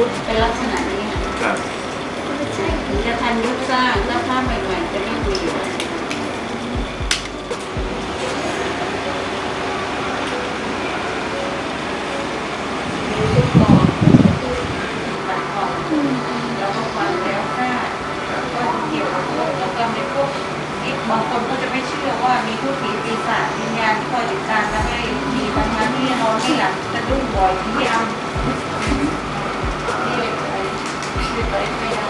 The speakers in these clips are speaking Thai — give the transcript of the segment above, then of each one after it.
พุทธเป็นลักษณะนี้ค่ะครับถึงจะทันยุคสร้างถ้าภาพใหม่ๆจะไม่มีอยู่มีทุกกองตัดกองแล้วก็ฟันแล้วค่าก็เกี่ยวกับพวกแล้วก็ในพวกอีกบางคนก็จะไม่เชื่อว่ามีผู้ผีปีศาจวิญญาณที่คอยติดตามและให้มีบางครั้งที่นอนไม่หลับจะดุ้งบ่อยที่เอา ชื่อ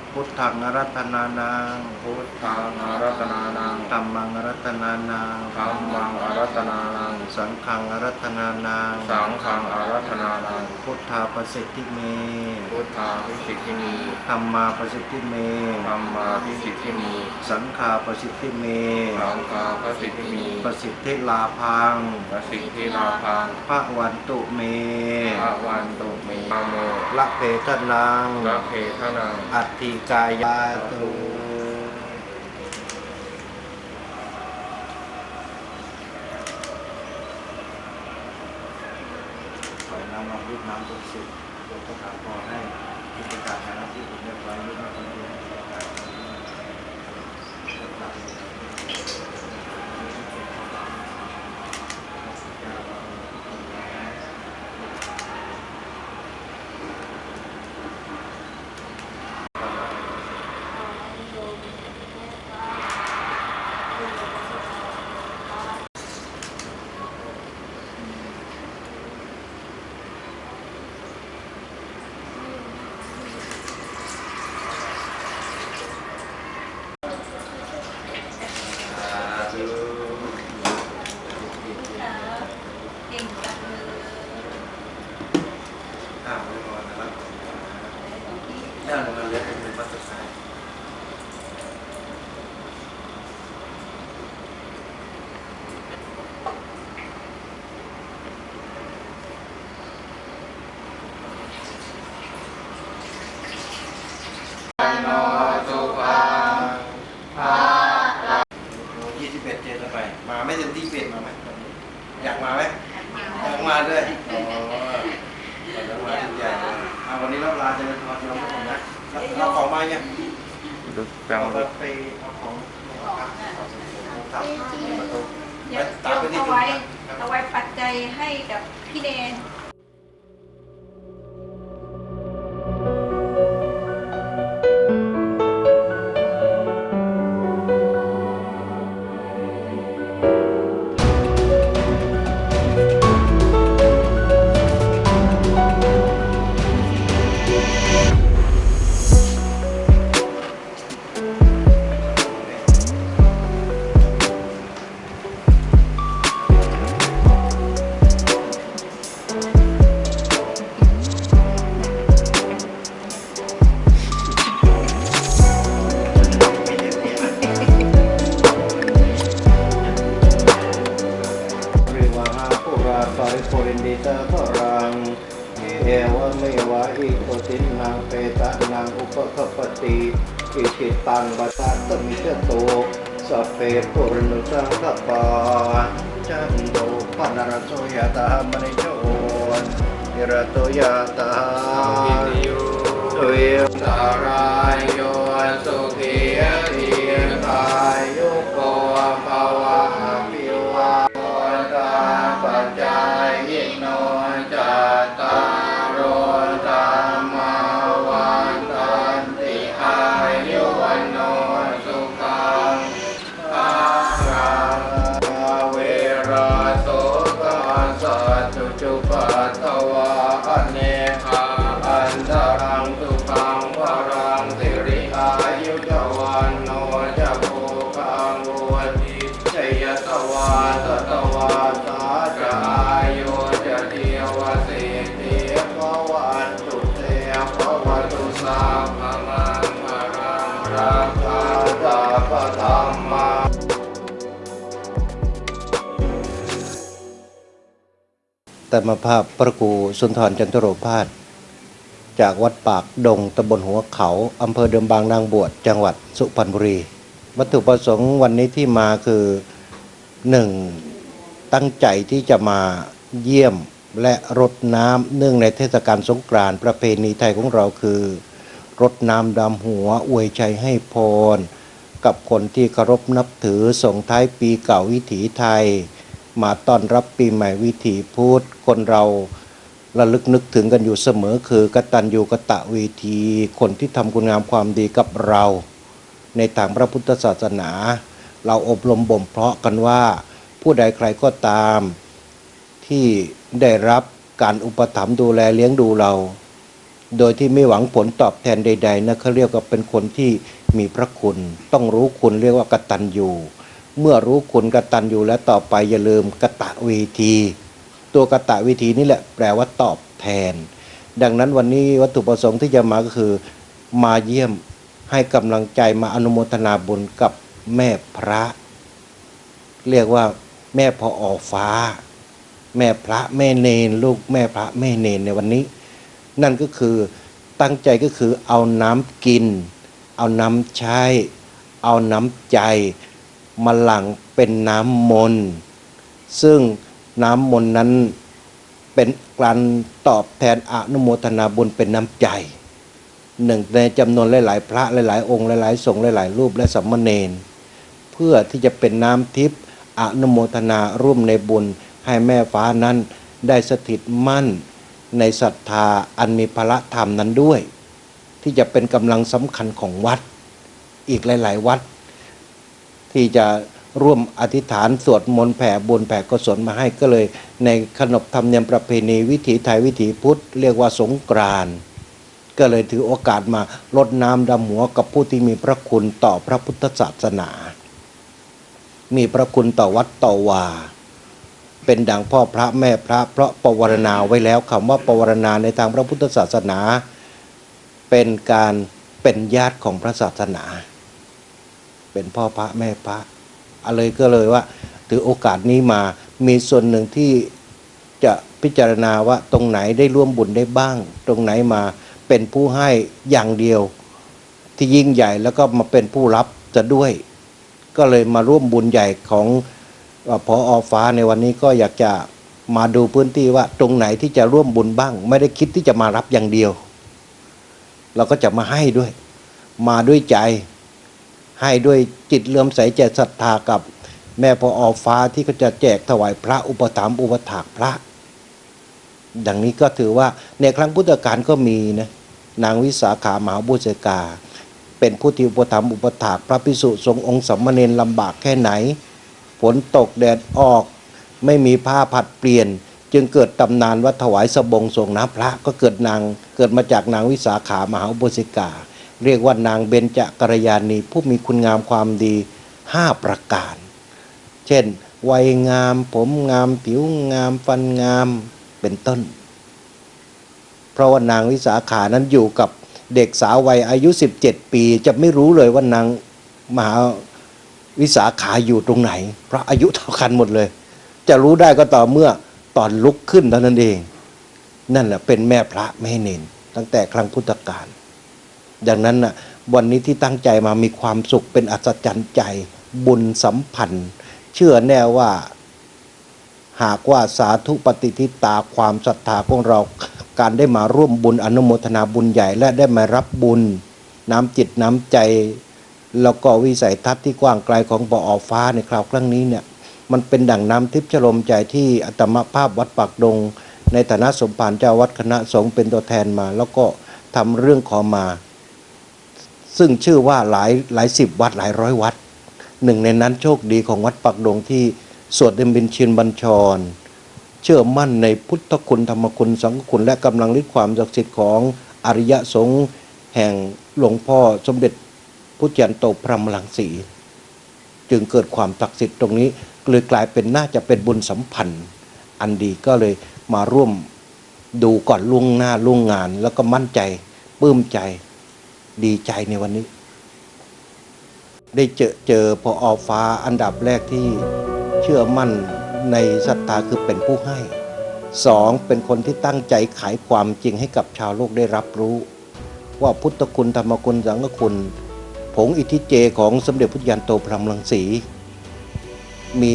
พุทธังอรัตนานังพุทธังอรัตนานังธัมมังอรัตนานังธัมมังอรัตนานังสังฆังอรัตนานังสังฆังอรัตนานังพุทธาประสิทธิเมพุทธาประสิทธิมีธรรมาประสิทธิเมธรรมาประสิทธิมีสังฆาประสิทธิเมสังฆาประสิทธิมีประสิทธิลาพังประสิทธิลาพังพระวันตุเมพระวันตุเมโมละเพทนังละเพทนังอัตติกายาตุขอน้ำมาพุทน้ำบริสุทธิ์โดยประกาศขอให้กิจการงานที่ผมเรียกไว้ยุ่งไม่คนเรียวสาธุ เก่งจังเลย ข้าวไม่พอนะครับย่างมันเล็กเป็นปัสสาวะ โนสุขังภายี่สิบเอ็ดเจนไป มาไม่เต็มที่เปลี่ยนมาไหมอยากมาไหมอยากมาด้วยอ๋ออยากมาทุกอย่างเลยอะวันนี้รับลาเจะเป็นทอดยอมทุกคนนะรับ เราของมาเนี่ยแปลเอาว่าไปเอาของครับครับเดี๋ยวเดี๋ยวถวายถวายปัจจัยให้กับพี่เนน สัพเพปุรนุสังคปาจันโตปนรโสยตามณิโชนนิรโตยตาตุยสา วาตตวาสาจะอายุจะเดียวสิทธิภวันตุเตภวตุสัพพมังมรังรักขาตาปธรรมาแต่มาภาพพระครูสุนทรจันทโรพาสจากวัดปากดงตำบลหัวเขาอำเภอเดิมบางนางบวชจังหวัดสุพรรณบุรี วัตถุประสงค์วันนี้ที่มาคือ หนึ่งตั้งใจที่จะมาเยี่ยมและรดน้ำเนื่องในเทศกาลสงกรานต์ประเพณีไทยของเราคือ รดน้ำดำหัวอวยชัยให้พร กับคนที่เคารพนับถือส่งท้ายปีเก่าวิถีไทย มาต้อนรับปีใหม่วิถีพุทธคนเราระลึกนึกถึงกันอยู่เสมอคือกตัญญูกตะเวที คนที่ทำคุณงามความดีกับเรา ในทางพระพุทธศาสนา เราอบรมบ่มเพาะกันว่า ผู้ใดใครก็ตาม ที่ได้รับการอุปถัมภ์ดูแลเลี้ยงดูเรา โดยที่ไม่หวังผลตอบแทนใด ๆนะเขาเรียกว่าเป็นคนที่มีพระคุณ ต้องรู้คุณเรียกว่ากตัญญูเมื่อรู้คุณกตัญญูแล้วต่อไปอย่าลืมกตะเวที ตัวกตะเวทีนี่แหละแปลว่าตอบแทน ดังนั้นวันนี้วัตถุประสงค์ที่จะมาก็คือ มาเยี่ยมให้กำลังใจมาอนุโมทนาบุญกับ แม่พระ เรียกว่าแม่พออฟ้า แม่พระแม่เนนลูกแม่พระแม่เนนในวันนี้ นั่นก็คือตั้งใจก็คือเอาน้ำกิน เอาน้ำใช้ เอาน้ำใจ มาหลั่งเป็นน้ำมนต์ซึ่งน้ำมนต์นั้นเป็นการตอบแทนอนุโมทนาบุญเป็นน้ำใจหนึ่งในจำนวนหลาย ๆ พระหลาย ๆ องค์หลาย ๆ สงฆ์หลาย ๆ รูปและสัมมเนน พื่อที่จะเป็นน้ำทิพย์อนุโมทนาร่วมในบุญให้แม่ฟ้านั้นได้สถิตมั่นในศรัทธาอันมีพระธรรมนั้นด้วย ที่จะเป็นกำลังสำคัญของวัด อีกหลาย ๆ วัด ที่จะร่วมอธิษฐานสวดมนต์แผ่บุญแผ่กุศลมาให้ก็เลย ในขนบธรรมเนียมประเพณีวิถีไทยวิถีพุทธ เรียกว่าสงกรานต์ก็เลยถือโอกาสมาลดน้ำดำหัวกับผู้ที่มีพระคุณต่อพระพุทธศาสนา มีพระคุณต่อวัดต่อวาเป็นดังพ่อพระแม่พระเพราะปวารณาไว้แล้วคำว่าปวารณาในทางพระพุทธศาสนา เป็นการเป็นญาติของพระศาสนา เป็นพ่อพระแม่พระอะไรก็เลยว่าถือโอกาสนี้มามีส่วนหนึ่งที่จะพิจารณาว่าตรงไหนได้ร่วมบุญได้บ้าง ตรงไหนมาเป็นผู้ให้อย่างเดียว ที่ยิ่งใหญ่แล้วก็มาเป็นผู้รับจะด้วย ก็เลยมาร่วมบุญใหญ่ของเอ่อพออฟ้าในวันนี้ก็อยากจะมาดูพื้นที่ว่าตรงไหนที่จะร่วมบุญบ้าง ไม่ได้คิดที่จะมารับอย่างเดียว เราก็จะมาให้ด้วย มาด้วยใจ ให้ด้วยจิตเลื่อมใสใจศรัทธากับแม่พออฟ้าที่ก็จะแจกถวายพระอุปถัมภ์อุปถากพระ ดังนี้ก็ถือว่าในครั้งพุทธกาลก็มีนะนางวิสาขามหาบุษกา เป็นผู้ที่อุปถัมภ์อุปถากพระพิสุทรงองค์สัมมาเนรลำบากแค่ไหนฝนตกแดดออก ไม่มีผ้าผัดเปลี่ยน จึงเกิดตำนานว่าถวายสบงส่งน้ำพระก็เกิดนางเกิดมาจากนางวิสาขามหาบุษกา เรียกว่านางเบญจกัลยาณีผู้มีคุณงามความดีห้าประการ เช่น วัยงาม ผมงาม ผิวงาม ฟันงามเป็นต้น เพราะว่านางวิสาขานั้นอยู่กับ เด็กสาววัยอายุ 17 ปี จะไม่รู้เลยว่านางมหาวิสาขาอยู่ตรงไหน เพราะอายุเท่ากันหมดเลย จะรู้ได้ก็ต่อเมื่อตอนลุกขึ้นเท่านั้นเอง นั่นแหละเป็นแม่พระแม่เนนตั้งแต่ครั้งพุทธกาลดังนั้นนะวันนี้ที่ตั้งใจมามีความสุขเป็นอัศจรรย์ใจบุญสัมพันธ์ เชื่อแน่ว่า หากว่าสาธุปฏิทิตาความศรัทธาของเรา การได้มาร่วมบุญอนุโมทนาบุญใหญ่และได้มารับบุญน้ำจิตน้ำใจ แล้วก็วิสัยทัศน์ที่กว้างไกลของปออฟ้าในคราวครั้งนี้เนี่ยมันเป็นดั่งน้ำทิพย์ชโลมใจที่อัตมภาพวัดปากดง ในฐานะสมภารเจ้าวัดคณะสงฆ์เป็นตัวแทนมา แล้วก็ทำเรื่องขอมา ซึ่งชื่อว่าหลายหลายสิบวัดหลายร้อยวัดหนึ่งในนั้นโชคดีของวัดปักดงที่สวดเดมบินชินบัญชร เชื่อมั่นในพุทธคุณธรรมคุณสังฆคุณและกำลังฤทธิ์ความศักดิ์สิทธิ์ของอริยสงฆ์แห่งหลวงพ่อสมเด็จพุทธยันโตพรหมลังสีจึงเกิดความศักดิ์สิทธิ์ตรงนี้เลยกลายเป็นน่าจะเป็นบุญสัมพันธ์ อันดีก็เลยมาร่วมดูก่อนล่วงหน้าล่วงงาน แล้วก็มั่นใจปลื้มใจดีใจในวันนี้ ได้เจอเจอพออฟ้าอันดับแรกที่เชื่อมั่น ในศรัทธาคือเป็นผู้ให้สองเป็นคนที่ตั้งใจขายความจริงให้กับชาวโลกได้รับรู้ ว่าพุทธคุณธรรมคุณสังฆคุณ ผงอิทธิเจของสมเด็จพุทธยันโตพรหมรังสี มี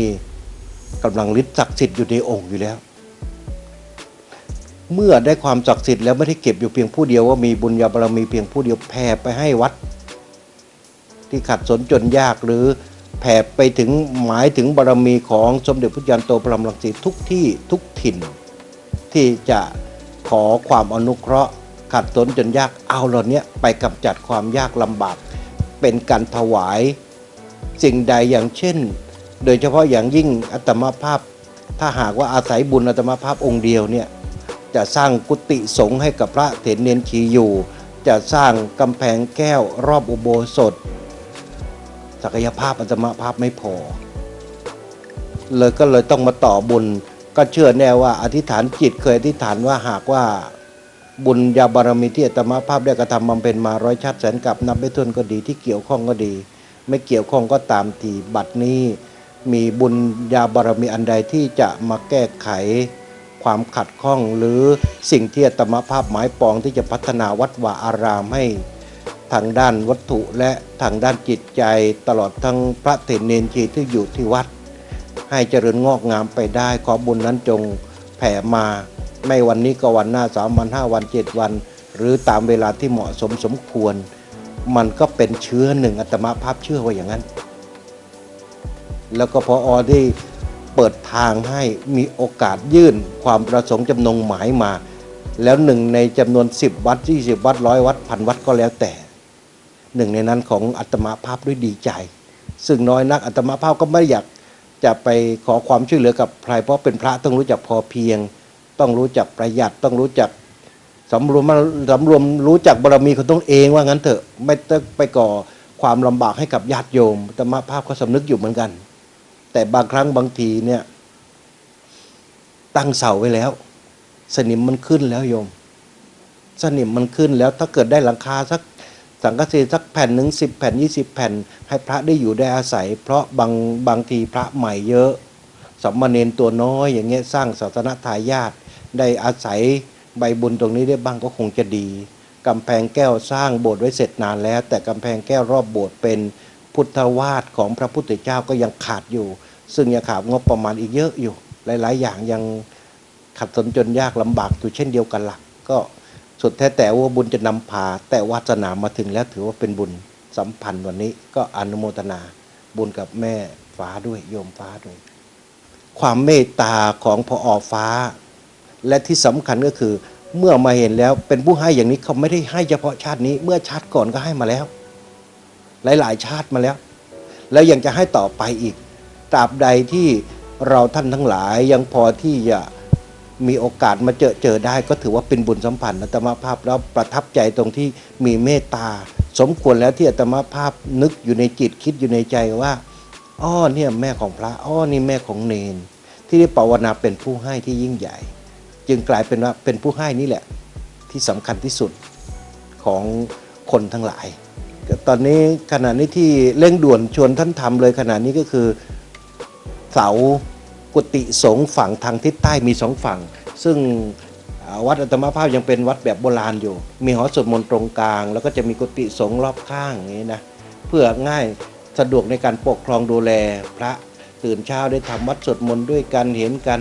กำลังฤทธิ์ศักดิ์สิทธิ์อยู่ในองค์อยู่แล้ว เมื่อได้ความศักดิ์สิทธิ์แล้วไม่ได้เก็บอยู่เพียงผู้เดียวว่ามีบุญญาบารมีเพียงผู้เดียวแผ่ไปให้วัด ที่ขัดสนจนยากหรือ แผ่ไปถึงหมายถึงบารมีของสมเด็จพุทธยันโตพรหมรังสีทุกที่ทุกถิ่น ที่จะขอความอนุเคราะห์ขัดสนจนยากเอาเหล่านี้ไปกำจัดความยากลำบาก เป็นการถวายสิ่งใดอย่างเช่น โดยเฉพาะอย่างยิ่งอัตมาภาพ ถ้าหากว่าอาศัยบุญอัตมาภาพองค์เดียวเนี่ยจะสร้างกุฏิสงฆ์ให้กับพระเถรเนนชีอยู่ จะสร้างกำแพงแก้วรอบอุโบสถ ศักยภาพอัตมาภาพไม่พอ เลยก็เลยต้องมาต่อบุญ ก็เชื่อแน่ว่าอธิษฐานจิตเคยอธิษฐานว่าหากว่าบุญญาบารมีที่อาตมาภาพได้กระทำบำเพ็ญมาร้อยชาติแสนกับนับไม่ถ้วนก็ดีที่เกี่ยวข้องก็ดี ไม่เกี่ยวข้องก็ตามทีบัดนี้มีบุญญาบารมีอันใดที่จะมาแก้ไขความขัดข้องหรือสิ่งที่อาตมาภาพหมายปองที่จะพัฒนาวัดวาอารามให้ ทางด้านวัตถุและทางด้านจิตใจตลอดทั้งพระเถรเนนชีที่อยู่ที่วัด ให้เจริญงอกงามไปได้ขอบุญนั้นจงแผ่มา ไม่วันนี้ก็วันหน้าสามวันห้าวันเจ็ดวัน หรือตามเวลาที่เหมาะสมสมควร มันก็เป็นเชื้อหนึ่งอัตมาภาพเชื่อว่าอย่างนั้น แล้วก็พออที่เปิดทางให้มีโอกาสยื่นความประสงค์จำนงหมายมา แล้วหนึ่งในจำนวน 10 วัด 20 วัดร้อยวัดพันวัดก็แล้วแต่ หนึ่งในนั้นของอัตมาภาพด้วยดีใจ ซึ่งน้อยนักอัตมาภาพก็ไม่อยากจะไปขอความช่วยเหลือกับใครเพราะเป็นพระต้องรู้จักพอเพียง ต้องรู้จักประหยัดต้องรู้จักสำรวมสำรวมรู้จักบารมีของตนเองว่างั้นเถอะไม่ต้องไปก่อความลำบากให้กับญาติโยมอัตมาภาพก็สำนึกอยู่เหมือนกัน แต่บางครั้งบางทีเนี่ย ตั้งเสาไว้แล้ว สนิมมันขึ้นแล้วโยม สนิมมันขึ้นแล้วถ้าเกิดได้หลังคาสัก สังกะสีสักแผ่นหนึ่งสิบแผ่นยี่สิบแผ่น ให้พระได้อยู่ได้อาศัย เพราะบางบางทีพระใหม่เยอะสัมมาเนนตัวน้อยอย่างเงี้ยสร้างศาสนทายาทได้อาศัยใบบุญตรงนี้ได้บ้างก็คงจะดีกำแพงแก้วสร้างโบสถ์ไว้เสร็จนานแล้ว แต่กำแพงแก้วรอบโบสถ์เป็นพุทธวาทของพระพุทธเจ้าก็ยังขาดอยู่ ซึ่งยังขาดงบประมาณอีกเยอะอยู่ หลาย ๆ อย่างยังขัดสนจนยากลำบากอยู่เช่นเดียวกันหละ่ะก็ สุดแท้แต่ว่าบุญจะนำพา แต่วาสนามาถึงแล้วถือว่าเป็นบุญสัมพันธ์วันนี้ก็อนุโมทนาบุญกับแม่ฟ้าด้วยโยมฟ้าด้วย ความเมตตาของพออฟ้า และที่สำคัญก็คือ เมื่อมาเห็นแล้วเป็นผู้ให้อย่างนี้เขาไม่ได้ให้เฉพาะชาตินี้ เมื่อชาติก่อนก็ให้มาแล้ว หลาย ๆ ชาติมาแล้ว แล้วยังจะให้ต่อไปอีกตราบใดที่เราท่านทั้งหลายยังพอที่จะ มีโอกาสมาเจอเจอได้ ก็ถือว่าเป็นบุญสัมพันธ์อัตมาภาพแล้วประทับใจตรงที่มีเมตตา สมควรแล้วที่อัตมาภาพนึกอยู่ในจิตคิดอยู่ในใจว่าอ้อเนี่ยแม่ของพระอ้อนี่แม่ของเนน ที่ได้ภาวนาเป็นผู้ให้ที่ยิ่งใหญ่ จึงกลายเป็นว่าเป็นผู้ให้นี่แหละ ที่สำคัญที่สุดของคนทั้งหลาย ตอนนี้ขณะนี้ที่เร่งด่วนชวนท่านทำเลยขณะนี้ก็คือเสา กุฏิสงฆ์ฝั่งทางทิศใต้มีสองฝั่ง ซึ่งวัดอัตมาภาพยังเป็นวัดแบบโบราณอยู่ มีหอสวดมนต์ตรงกลาง แล้วก็จะมีกุฏิสงฆ์รอบข้างอย่างนี้นะเพื่อง่ายสะดวกในการปกครองดูแลพระตื่นเช้าได้ทำวัดสวดมนต์ด้วยกันเห็นกัน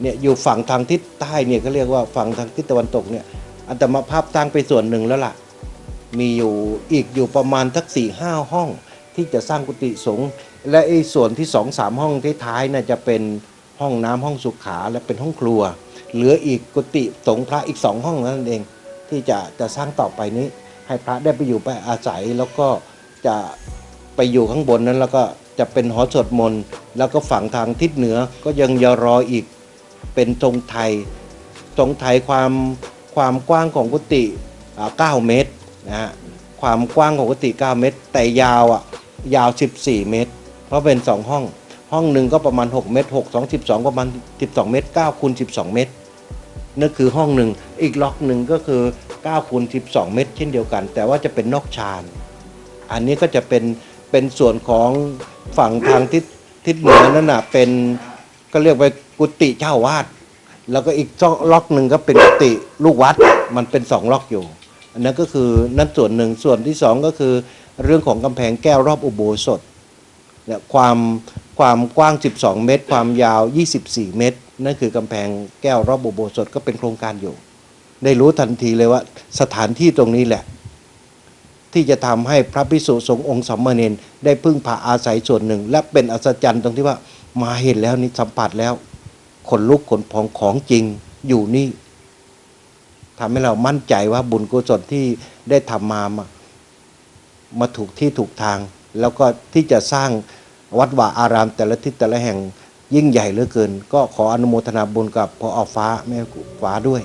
เนี่ยอยู่ฝั่งทางทิศใต้เนี่ยเขาเรียกว่าฝั่งทางทิศตะวันตกเนี่ยอัตมาภาพตั้งไปส่วนหนึ่งแล้วล่ะ มีอยู่อีกอยู่ประมาณทักสี่ห้าห้องที่จะสร้างกุฏิสงฆ์ และไอ้ส่วนที่สองสามห้องที่ท้ายน่ะจะเป็นห้องน้ำห้องสุขาและเป็นห้องครัว เหลืออีกกุฏิสงฆ์พระอีกสองห้องนั่นเอง ที่จะจะสร้างต่อไปนี้ ให้พระได้ไปอยู่ไปอาศัยแล้วก็จะไปอยู่ข้างบนนั้นแล้วก็จะเป็นหอสวดมนต์แล้วก็ฝั่งทางทิศเหนือก็ยังยรออีกเป็นทรงไทยทรงไทยความความกว้างของกุฏิอ่า9เมตรนะฮะความกว้างของกุฏิ9เมตร แต่ยาวอะยาว 14 เมตร เพราะเป็น 2 ห้อง ห้องหนึ่งก็ประมาณ 6 เมตร6 2 12 ประมาณ 12 เมตร9คูณ12 เมตรนั่นคือห้องหนึ่งอีกล็อกหนึ่งก็คือ9คูณ12 เมตร เช่นเดียวกัน แต่ว่าจะเป็นนอกชาน อันนี้ก็จะเป็นเป็นส่วนของฝั่งทางทิศทิศเหนือนั่นน่ะเป็นก็เรียกว่ากุฏิเจ้าวาด แล้วก็อีกล็อกหนึ่งก็เป็นกุฏิลูกวัดมันเป็นสองล็อกอยู่ อันนั้นก็คือนั่นส่วนหนึ่งส่วนที่สองก็คือเรื่องของกำแพงแก้วรอบอุโบสถ เนี่ยความความกว้าง 12 เมตร ความยาว 24 เมตร นั่นคือกำแพงแก้วรอบอุโบสถก็เป็นโครงการอยู่ ได้รู้ทันทีเลยว่าสถานที่ตรงนี้แหละ ที่จะทำให้พระภิกษุสงฆ์องค์สามเณรได้พึ่งพาอาศัยส่วนหนึ่ง และเป็นอัศจรรย์ตรงที่ว่ามาเห็นแล้วนี่สัมผัสแล้วขนลุกขนพองของจริงอยู่นี่ทำให้เรามั่นใจว่าบุญกุศลที่ได้ทำมามามาถูกที่ถูกทาง แล้วก็ที่จะสร้าง วัดว่าอารามแต่ละทิศแต่ละแห่งยิ่งใหญ่เหลือเกิน ก็ขออนุโมทนาบุญกับพออฟ้าแม่ฟ้าด้วย